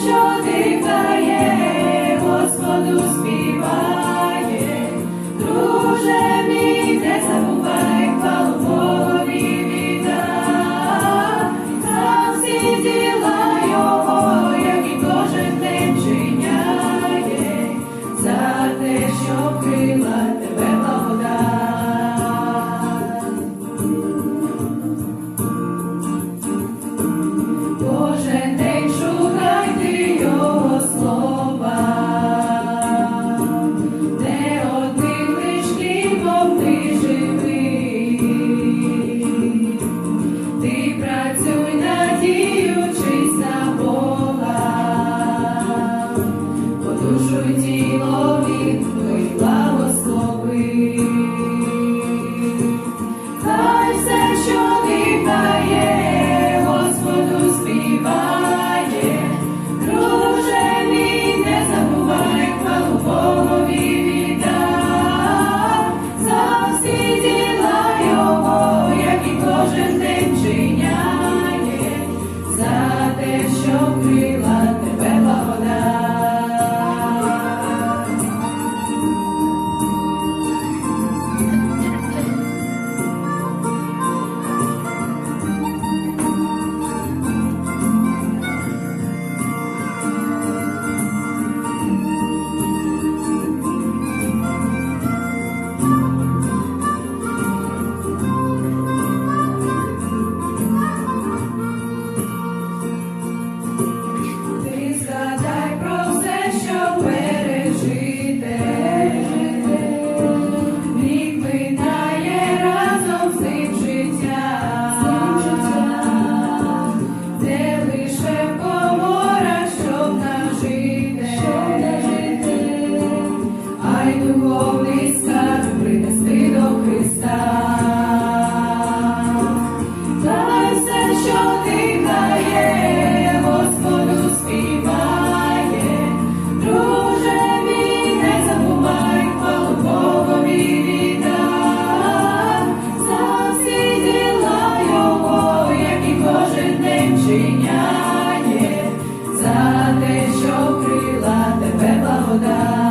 Що дихає, Господу співає. покрила тебе благодать. Кожен день шукай ти слова, не один лиш хлібом ти живи, ти працюй надіючись на Бога, подушуй ті. Дай духовний скарб принести до Христа, дай все, що дихає, Господу співає, друже мій, не забувай, хвалу Богові за всі діла його, які кожен день чиняє, за те, що крила тебе благодать.